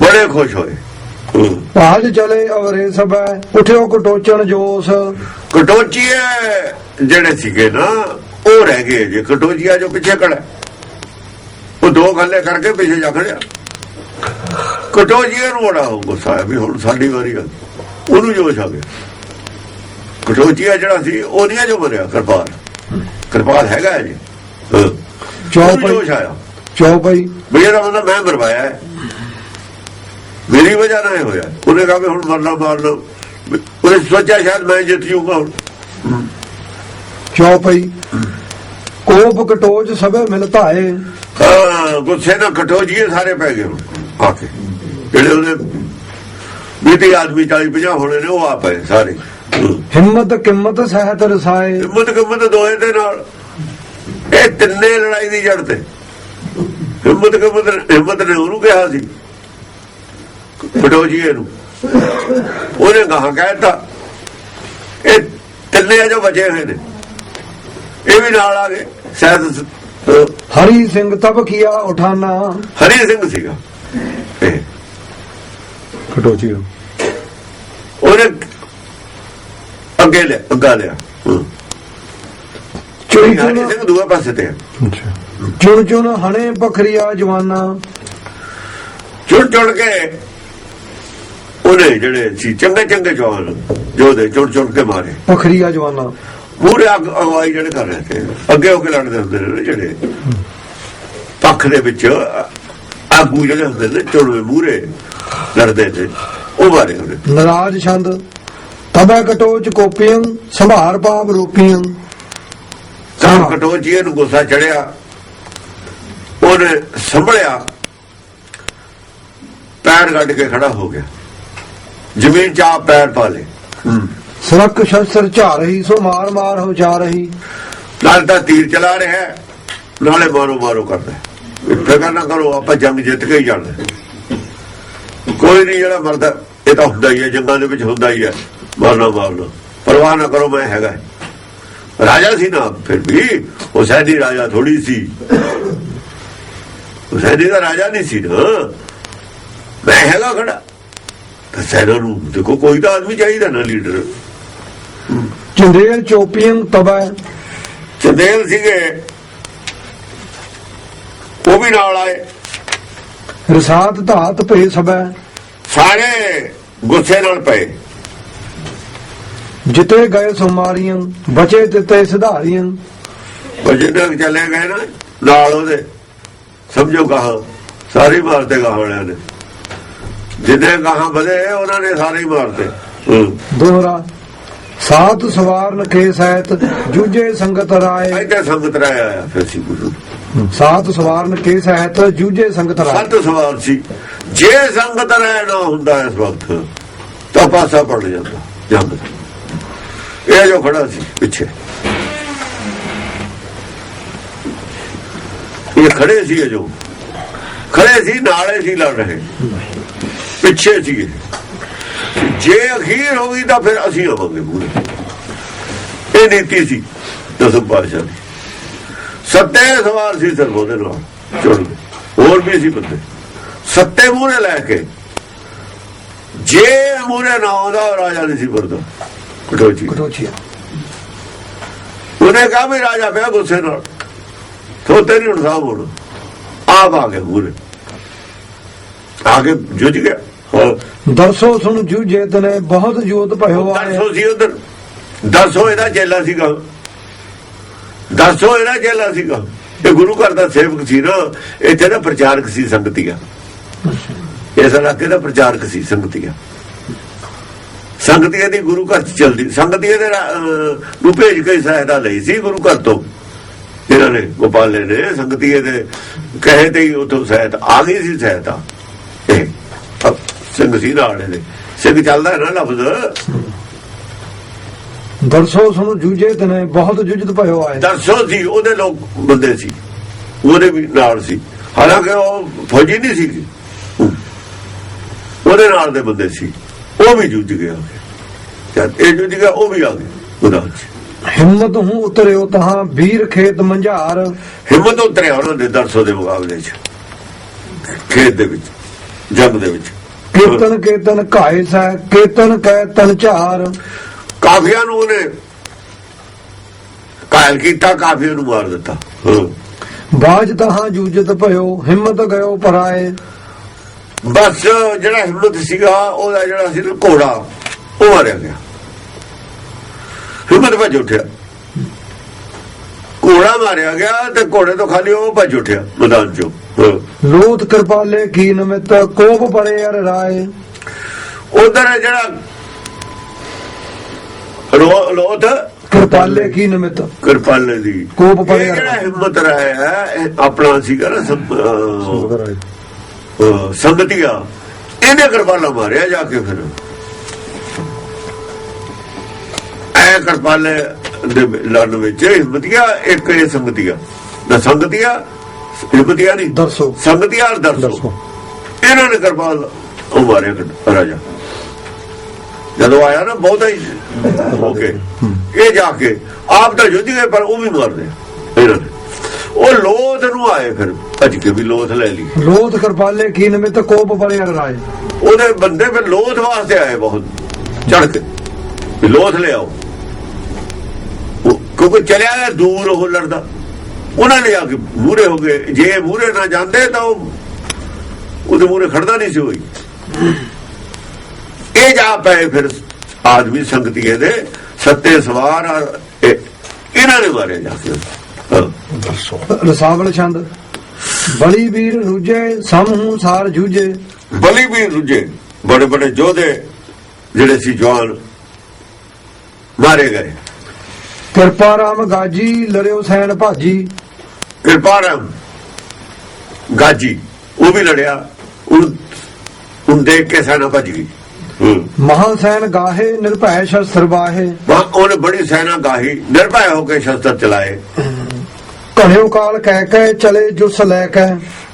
ਬੜੇ ਖੁਸ਼ ਹੋਏ। ਭਾਜ ਚਲੇ ਅਵਰੇ ਸਭੈ ਉਠਿਓ ਕਟੋਚਣ ਜੋਸ। ਕਟੋਚੀਏ ਜਿਹੜੇ ਸੀਗੇ ਨਾ ਉਹ ਰਹਿ ਗਏ ਜੇ ਕਟੋਚੀਆ ਜੋ ਪਿੱਛੇ ਖੜਾ ਉਹ ਦੋ ਗੱਲੇ ਕਰਕੇ ਪਿੱਛੇ ਜਾ ਖੜਿਆ ਕਟੋਚੀਏ ਨੂੰ ਬੜਾ ਗੁੱਸਾ ਆਇਆ ਵੀ ਹੁਣ ਸਾਡੀ ਵਾਰੀ ਆ। ਉਹਨੂੰ ਜੋਸ਼ ਆ ਗਿਆ। ਕਟੋਚੀਆ ਜਿਹੜਾ ਸੀ ਉਹ ਨਹੀਂ ਜੋ ਮਰਿਆ ਕਿਰਪਾਲ। ਕਿਰਪਾਲ ਹੈਗਾ ਜੀ ਹਾਂ। ਚੌਪ ਉਹਨੂੰ ਜੋਸ਼ ਆਇਆ। ਚੌਪਈ ਵੀ ਇਹਦਾ ਮਤਲਬ ਮੈਂ ਮਰਵਾਇਆ ਹੈ। ਮੇਰੀ ਵਜ੍ਹਾ ਨਾਲ ਹੋਇਆ। ਉਹਨੇ ਕਹਾ ਵੀ ਹੁਣ ਮਰਨਾ ਮਾਰਨਾ ਵੀ ਉਹਨੇ ਸੋਚਿਆ ਸ਼ਾਇਦ ਮੈਂ ਜਿੱਤ ਜੂਗਾ ਹੁਣ। ਚੌਪਈ ਕੋਪ ਕਟੋਚ ਸਭੈ ਮਿਲ ਧਾਏ ਹਾਂ ਗੁੱਸੇ ਨਾਲ ਕਟੋਜੀਏ ਸਾਰੇ ਪੈ ਗਏ ਆ ਕੇ। ਜਿਹੜੇ ਉਹਦੇ ਬੀਤੀ ਆਦਮੀ 40 50 ਹੋਣੇ ਨੇ ਉਹ ਆ ਪਏ ਸਾਰੇ। ਹਿੰਮਤ ਹਿੰਮਤ ਕਿੰਮਤ ਸਹਿਤ ਰਸਾਏ। ਕਿੰਮਤ ਦੋਏ ਦੇ ਨਾਲ। ਇਹ ਤਿੰਨੇ ਲੜਾਈ ਦੀ ਜੜ ਤੇ। ਹਿੰਮਤ ਕਿੰਮਤ ਹਿੰਮਤ ਨੇ ਉਹਨੂੰ ਕਿਹਾ ਸੀ। ਕਟੋਜੀਏ ਨੂੰ ਉਹਨੇ ਕਹਾ ਕਹਿਤਾ ਇਹ ਤਿੰਨੇ ਜੋ ਬਚੇ ਹੋਏ ਨੇ। ਇਹ ਵੀ ਨਾਲ ਆ ਗਏ ਸ਼ਾਇਦ ਹਰੀ ਸਿੰਘ ਤਬ ਕੀਆ ਉਠਾਨਾ। ਹਰੀ ਸਿੰਘ ਸੀਗਾ। ਕਟੋਚੀ ਉਹਨੇ ਅੱਗੇ ਲਿਆ ਅੱਗਾ ਲਿਆ। ਹਰੀ ਸਿੰਘ ਦੂਏ ਪਾਸੇ ਤੇ ਆ। ਚੁਣ ਚੁਣ ਹਣੇ ਬਖਰੀਆ ਜਵਾਨਾ। ਚੁਣ ਚੁਣ ਕੇ ਉਹਨੇ ਜਿਹੜੇ ਸੀ ਚੰਗੇ ਚੰਗੇ ਜਵਾਨ ਜੋਦੇ ਚੁਣ ਚੁਣ ਕੇ ਮਾਰੇ। ਬਖਰੀਆ ਜਵਾਨਾ। ਪੂਰੇ ਅੱਗ ਅਗਵਾਈ ਜਿਹੜੇ ਕਰ ਰਹੇ ਤੇ ਅੱਗੇ ਹੋ ਕੇ ਲੜਦੇ ਹੁੰਦੇ ਨੇ ਜਿਹੜੇ। ਪੱਖ ਦੇ ਵਿੱਚ ਆਗੂ ਜਿਹੜੇ ਹੁੰਦੇ ਨੇ ਚੁਣਵੇਂ ਮੂਰੇ ਲੜਦੇ ਤੇ ਉਹ ਮਾਰੇ ਉਹਨੇ ਨਰਾਜ ਛੰਦ ਤਬੈ ਕਟੋਚ ਕੋਪੀਆਂ ਸੰਭਾਰ ਪਾਪ ਰੂਪੀਆਂ ਤਾਂ ਕਟੋਚੀਏ ਨੂੰ ਗੁੱਸਾ ਚੜਿਆ। ਉਹਨੇ ਸੰਭਲਿਆ ਪੈਰ ਗੱਡ ਕੇ ਖੜਾ ਹੋ ਗਿਆ। ਜ਼ਮੀਨ 'ਚ ਆਪ ਪੈਰ ਪਾ ਲੇ ਸਰਕ ਸ਼ਸਤਰ ਝਾ ਰਹੀ ਸੋ ਮਾਰ ਮਾਰ ਹੋ ਜਾ ਰਹੀ। ਨਾਲ ਤਾਂ ਤੀਰ ਚਲਾ ਰਿਹਾ ਨਾਲੇ ਮਾਰੋ ਮਾਰੋ ਕਰਦਾ। ਫਿਕਰ ਨਾ ਕਰੋ ਆਪਾਂ ਜੰਗ ਜਿੱਤ ਕੇ ਹੀ ਜਾਣਾ। ਕੋਈ ਨਹੀਂ ਜਿਹੜਾ ਮਰਦਾ ਇਹ ਤਾਂ ਹੁੰਦਾ ਹੀ ਹੈ ਜੰਗਾਂ ਦੇ ਵਿੱਚ ਹੁੰਦਾ ਹੀ ਹੈ। ਮਾਰਨਾ ਮਾਰਨਾ। ਪਰਵਾਹ ਨਾ ਕਰੋ ਮੈਂ ਹੈਗਾ ਰਾਜਾ ਸੀ ਨਾ ਫਿਰ ਵੀ ਹੁਸੈਨੀ ਰਾਜਾ ਥੋੜੀ ਸੀ। ਹੁਸੈਨੀ ਦਾ ਰਾਜਾ ਨਹੀਂ ਸੀ ਨਾ। ਮੈਂ ਹੈਗਾ ਖੜਾ। ਤਾਂ ਸੈਨਾ ਨੂੰ ਦੇਖੋ ਕੋਈ ਤਾਂ ਆਦਮੀ ਚਾਹੀਦਾ ਨਾ ਲੀਡਰ। ਚੰਦੇਲ ਚੋਪੀਆਂ ਤਬੈ। ਚੰਦੇਲ ਸੀਗੇ। ਉਹ ਵੀ ਨਾਲ ਆਏ। ਰਸਾਤ ਧਾਤ ਭੇ ਸਬੈ ਸਾਰੇ ਗੁੱਸੇ ਨਾਲ ਪਏ। ਜਿਤੇ ਗਏ ਸੁਮਾਰੀਆਂ ਬਚੇ ਤਿਤੇ ਸਿਧਾਰੀਆਂ। ਉਹ ਜਿੰਨੇ ਕੁ ਚਲੇ ਗਏ ਨਾ ਨਾਲ ਉਹਦੇ। ਸਮਝੋ ਕਹਾ ਸਾਰੇ ਮਾਰਤੇ ਕਹਾ ਵਾਲਿਆਂ ਨੇ। ਜਿੰਨੇ ਕਹਾ ਵਧੇ ਉਹਨਾਂ ਨੇ ਸਾਰੇ ਹੀ ਮਾਰਤੇ ਹੂੰ। ਦੋਹਰਾ ਸਾਤ ਸਵਾਰਨ ਕੇ ਸਹਿਤ ਜੂਝੇ ਸੰਗਤ ਰਾਏ। ਇੱਥੇ ਸੰਗਤ ਰਾਇਆ ਆਇਆ ਫਿਰ ਸੀ ਗੁਰੂ। ਸਾਤ ਸਵਾਰਨ ਕੇ ਸਹਿਤ ਜੂਝੇ ਸੰਗਤ ਰਾਏ। ਸੱਤ ਸਵਾਰ ਸੀ। ਜੇ ਸੰਗਤ ਰਾਇ ਨਾ ਹੁੰਦਾ ਇਸ ਵਕਤ ਤਾਂ ਪਾਸਾ ਪੜ ਜਾਂਦਾ ਜੰਗ। ਇਹ ਜੋ ਖੜਾ ਸੀ ਪਿੱਛੇ। ਇਹ ਖੜੇ ਸੀ ਜੋ। ਖੜੇ ਸੀ ਨਾਲੇ ਸੀ ਲੜ ਰਹੇ। ਪਿੱਛੇ ਸੀ ਜੇ ਅਖੀਰ ਹੋ ਗਈ ਤਾਂ ਫਿਰ ਅਸੀਂ ਆਵਾਂਗੇ ਪੂਰੇ। ਇਹ ਨੀਤੀ ਸੀ ਦਸਮ ਪਾਸ਼ਾ ਦੀ। ਸੱਤੇ ਸਵਾਰ ਸੀ ਸਿਰਫ ਉਹਦੇ ਨਾਲ ਚੁਣ। ਹੋਰ ਵੀ ਸੀ ਬੰਦੇ। ਸੱਤੇ ਮੂਹਰੇ ਲੈ ਕੇ। ਜੇ ਮੂਹਰੇ ਨਾ ਆਉਂਦਾ ਰਾਜਾ ਨਹੀਂ ਸੀ ਵਰਦਾ ਕਟੋਚੀ। ਕਟੋਚੀਆ ਉਹਨੇ ਕਹਾ ਵੀ ਰਾਜਾ ਪਿਆ ਗੁੱਸੇ ਨਾਲ। ਤੋ ਤੇਰੀ ਹੁਣ ਸਾਹ ਹੋਣਾ। ਆਪ ਆ ਕੇ ਮੂਹਰੇ ਆ ਕੇ ਜੁਝ ਗਿਆ। ਦਰਸੋ ਸੁਣ ਜੂਝੇ ਤਨੇ ਬਹੁਤ ਜੋਤ ਭਇਓ ਆਏ। ਦਰਸੋ ਸੀ ਉਧਰ। ਦਰਸੋ ਇਹਦਾ ਚੇਲਾ ਸੀਗਾ। ਦਰਸੋ ਇਹਦਾ ਚੇਲਾ ਸੀਗਾ। ਇਹ ਗੁਰੂ ਘਰ ਦਾ ਸੇਵਕ ਸੀ ਨਾ। ਇੱਥੇ ਦਾ ਪ੍ਰਚਾਰਕ ਸੀ ਸੰਗਤੀਆ। ਇਸ ਇਲਾਕੇ ਦਾ ਪ੍ਰਚਾਰਕ ਸੀ ਸੰਗਤੀਆ। ਸੰਗਤੀਆ ਦੀ ਗੁਰੂ ਘਰ ਚ ਚਲਦੀ ਸੰਗਤੀਆ ਦੇ ਨੂੰ ਭੇਜ ਕੇ ਸਹਾਇਤਾ ਲਈ ਸੀ ਗੁਰੂ ਘਰ ਤੋਂ। ਇਹਨਾਂ ਨੇ ਗੋਪਾਲੇ ਨੇ ਸੰਗਤੀਏ ਦੇ ਕਹੇ ਤੇ ਹੀ ਉਥੋਂ ਸਹਾਇਤਾ ਆ ਗਈ ਸੀ ਅਹ ਸਿੰਘ ਸੀ ਨਾਲ ਇਹਦੇ। ਸਿੰਘ ਚੱਲਦਾ ਨਾ ਲਫ਼ਜ਼? ਦਰਸੋ ਸੁਣ ਜੂਝੇ ਤਨੇ ਬਹੁਤ ਜੁਜਤ ਭਇਓ ਆਏ। ਦਰਸੋ ਸੀ ਉਹਦੇ ਲੋਕ ਬੰਦੇ ਸੀ। ਉਹਦੇ ਵੀ ਨਾਲ ਸੀ। ਹਾਲਾਂਕਿ ਉਹ ਫੌਜੀ ਨਹੀਂ ਸੀ। ਉਹਦੇ ਨਾਲ ਦੇ ਬੰਦੇ ਸੀ। ਉਹ ਵੀ ਜੁੱਝ ਗਿਆ। ਜਦ ਇਹ ਜੁੱਝ ਗਿਆ ਉਹ ਵੀ ਆ ਗਿਆ। ਉਹਦਾ। ਹਿੰਮਤ ਹੂੰ ਉਤਰਿਓ ਤਹਾਂ ਵੀਰ ਖੇਤ ਮੰਝਾਰ। ਹਿੰਮਤ ਉਤਰਿਆ ਉਹਨਾਂ ਦੇ ਦਰਸੋ ਦੇ ਮੁਕਾਬਲੇ 'ਚ ਖੇਤ ਦੇ ਵਿੱਚ ਜੰਗ ਦੇ ਵਿੱਚ। ਕੀਰਤਨ ਕੀਰਤਨ ਘਾਇ ਸੈ ਕੀਰਤਨ ਕੈ ਤਨ ਝਾਰ। ਕਾਫੀਆਂ ਨੂੰ ਉਹਨੇ ਕਾਇਲ ਕੀਤਾ ਕਾਫੀਆਂ ਨੂੰ ਮਾਰ ਦਿੱਤਾ। ਬਾਜ ਤਹਾਂ ਜੂਜਤ ਭਇਓ ਹਿੰਮਤ ਗਇਓ ਪਰਾਏ। ਬਸ ਜਿਹੜਾ ਹਿੰਮਤ ਸੀਗਾ ਉਹਦਾ ਜਿਹੜਾ ਸੀ ਘੋੜਾ ਉਹ ਮਾਰਿਆ ਗਿਆ। ਹਿੰਮਤ ਭੱਜ ਉੱਠਿਆ। ਘੋੜਾ ਮਾਰਿਆ ਗਿਆ ਤੇ ਘੋੜੇ ਤੋਂ ਖਾਲੀ ਉਹ ਭੱਜ ਉੱਠਿਆ ਮੈਦਾਨ ਚੋਂ। ਲੋਥ ਕਿਰਪਾਲੇ ਕੀ ਨਮਿਤ ਕੋਪ ਪਰੇ ਅਰ ਰਾਏ। ਉਧਰ ਜਿਹੜਾ ਲੋਥ ਕਿਰਪਾਲੇ ਕੀ ਨਮਿਤ ਕਿਰਪਾਲੇ ਦੀ। ਕੋਪ ਇਹ ਜਿਹੜਾ ਹਿੰਮਤ ਰਾਇਆ ਆਪਣਾ ਸੀਗਾ ਨਾ ਸੰਗਤੀਆ। ਇਹਨੇ ਕਿਰਪਾਲਾ ਮਾਰਿਆ ਜਾ ਕੇ ਫਿਰ। ਐ ਕਿਰਪਾਲੇ ਦੇ ਲੜਨ ਵਿੱਚ ਹਿੰਮਤੀਆ ਇੱਕ ਇਹ ਸੰਗਤੀਆ। ਨਾ ਸੰਗਤੀਆ ਹਿੰਮਤੀਆ ਨਹੀਂ। ਦਰਸੋ। ਸੰਗਤੀਆ ਔਰ ਦਰਸੋ। ਇਹਨਾਂ ਨੇ ਕਿਰਪਾਲ ਉਹ ਮਾਰਿਆ ਕਿ- ਰਾਜਾ। ਜਦੋਂ ਆਇਆ ਨਾ ਬਹੁਤਾ ਹੀ ਓਕੇ। ਇਹ ਜਾ ਕੇ ਆਪ ਤਾਂ ਜੁੱਝ ਗਏ ਪਰ ਉਹ ਵੀ ਮਾਰਦੇ ਇਹਨਾਂ ਨੇ। ਉਹ ਲੋਥ ਨੂੰ ਆਏ ਫਿਰ ਭੱਜ ਕੇ ਵੀ ਲੋਥ ਲੈ ਲਈ। ਲੋਥ ਕਿਰਪਾਲੇ ਕੀ ਨਮਿਤ ਕੋਪ ਪਰੇ ਅਰ ਰਾਏ ਉਹਦੇ ਬੰਦੇ ਫਿਰ ਲੋਥ ਵਾਸਤੇ ਆਏ ਬਹੁਤ। ਚੜ ਕੇ ਲੋਥ ਲਿਆਓ ਕਿਉਂਕਿ ਚਲਿਆ ਗਿਆ ਦੂਰ ਉਹ ਲੜਦਾ। ਉਹਨਾਂ ਨੇ ਆ ਕੇ ਮੂਰੇ ਹੋ ਗਏ। ਜੇ ਮੂਰੇ ਨਾ ਜਾਂਦੇ ਤਾਂ ਉਹ ਉਹਦੇ ਮੂਰੇ ਖੜਦਾ ਨਹੀਂ ਸੀ ਹੋਈ ਇਹ ਜਾ ਪਏ ਫਿਰ ਆਦਮੀ ਸੰਗਤੀਏ ਦੇ ਸੱਤੇ ਸਵਾਰ ਇਹਨਾਂ ਨੇ ਮਾਰੇ ਜਾ ਕੇ। ਹਾਂ। ਰਸਾਵਲ ਛੰਦ। ਬਲੀ ਵੀਰ ਰੂਜੇ ਸਮਹੂ ਸਾਰ ਜੂਜੇ ਬਲੀ ਵੀ ਰੁਝੇ ਬੜੇ ਬੜੇ ਯੋਧੇ ਜਿਹੜੇ ਸੀ ਜਵਾਨ ਮਾਰੇ ਗਏ। ਕਿਰਪਾ ਰਾਮ ਗਾਜੀ ਲਰਿਓ ਸੈਨ ਭਾਜੀ। ਕਿਰਪਾਰਾਮ ਗਾਜੀ ਉਹ ਵੀ ਲੜਿਆ ਉਹ ਦੇਖ ਕੇ ਸੈਨਾ ਭੱਜ ਗਈ। ਮਹਾ ਸੈਨ ਗਾਹੇ ਨਿਰਭੈ ਸ਼ਸਤਰ ਬਾਹੇ ਉਹਨੇ ਬੜੀ ਸੈਨਾ ਗਾਹੀ ਨਿਰਭੈ ਹੋ ਕੇ ਸ਼ਸਤਰ ਚਲਾਏ। ਘਣਿਓ ਕਾਲ ਕਹਿ ਕਹਿ ਚਲੇ ਜੁਸ ਲੈ ਕੇ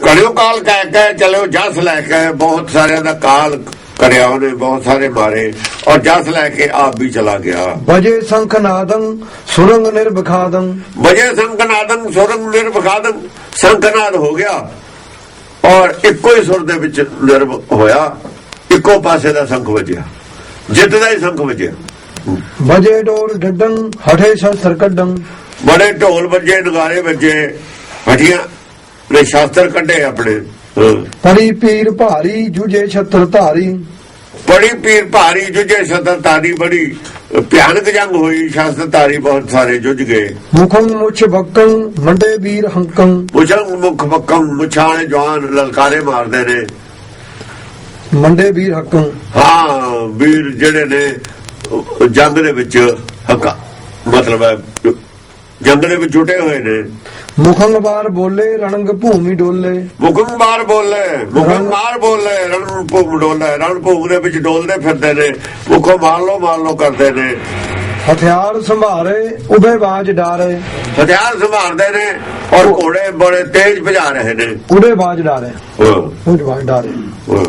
ਕਰਿਓ ਕਾਲ ਕਹਿ ਕੇ ਚਲੋ ਜਸ ਲੈ ਕੇ ਬਹੁਤ ਸਾਰਿਆਂ ਦਾ ਕਾਲ ਕਰਿਆ ਉਹਨੇ ਬਹੁਤ ਸਾਰੇ ਮਾਰੇ ਔਰ ਜਸ ਲੈ ਕੇ ਆਪ ਵੀ ਚਲਾ ਗਿਆ। ਬਜੇ ਸੰਖ ਨਾਦੰ ਸੁਰੰਗ ਨਿਰਬਖਾਦੰ ਵਜੇ ਸੰਕਨਾਦਨ ਸੁਰੰਗ ਨਿਰਭਖਾਦਨ ਸੰਕਨਾਦ ਹੋ ਗਿਆ। ਔਰ ਇੱਕੋ ਹੀ ਸੁਰ ਦੇ ਵਿੱਚ ਨਿਰਭ ਹੋਇਆ ਇੱਕੋ ਪਾਸੇ ਦਾ ਸੰਖ ਵੱਜਿਆ ਜਿੱਤ ਦਾ ਹੀ ਸੰਖ ਵੱਜਿਆ। ਬਜੇ ਡੋਰ ਡੱਡੰ ਹਠੇ ਸ਼ਸਤਰ ਕੱਢੰ। ਬੜੇ ਢੋਲ ਵੱਜੇ ਨਗਾਰੇ ਵੱਜੇ ਹਟੀਆਂ ਨੇ ਸ਼ਾਸਤਰ ਕੱਢੇ ਆਪਣੇ। ਹਾਂ। ਪਰੀ ਭਾਰੀ ਜੂਜੇ ਛਤਰ ਧਾਰੀ। ਬੜੀ ਪੀਰ ਭਾਰੀ ਜੁਝੇ ਸਤਤਾਰੀ ਬੜੀ ਭਿਆਨਕ ਜੰਗ ਹੋਈ। ਸ਼ਾਸਤਰਧਾਰੀ ਬਹੁਤ ਸਾਰੇ ਜੁਝ ਗਏ। ਮੁਖੰ ਮੁਛ ਬੱਕੰ ਮੰਡੇ ਵੀਰ ਹੰਕੰ। ਮੁਛਲ ਮੁਖ ਬੱਕਮ ਮੁਛਾਣੇ ਜਵਾਨ ਲਲਕਾਰੇ ਮਾਰਦੇ ਨੇ। ਮੰਡੇ ਵੀਰ ਹੰਕੰ। ਹਾਂ ਵੀਰ ਜਿਹੜੇ ਨੇ ਜੰਗ ਦੇ ਵਿੱਚ ਹੱਕਾ ਮਤਲਬ ਹੈ ਜੰਗ ਦੇ ਵਿੱਚ ਜੁਟੇ ਹੋਏ ਨੇ। ਮੁਖੰ ਬਾਰ ਬੋਲੇ ਰਣੰਗ ਭੂਮੀ ਡੋਲੇ। ਮੁਖਮ ਮਾਰ ਬੋਲੇ ਮੁਖਮ ਮਾਰ ਬੋਲੇ ਰਣ ਭੂਮ ਡੋਲੇ ਰਣ ਭੂਮ ਦੇ ਵਿੱਚ ਡੋਲਦੇ ਫਿਰਦੇ ਨੇ ਮੁਖੋਂ ਮਾਰ ਲੋ ਮਾਰ ਲੋ ਕਰਦੇ ਨੇ। ਹਥਿਆਰ ਸੰਭਾਰੇ ਉਬੇ ਬਾਜ ਡਾਰੇ। ਹਥਿਆਰ ਸੰਭਾਲਦੇ ਨੇ ਔਰ ਘੋੜੇ ਬੜੇ ਤੇਜ਼ ਭਜਾ ਰਹੇ ਨੇ। ਉੜੇ ਬਾਜ ਡਾਰੇ। ਹਾਂ, ਉੜੇ ਬਾਜ ਡਾਰੇ। ਹਾਂ।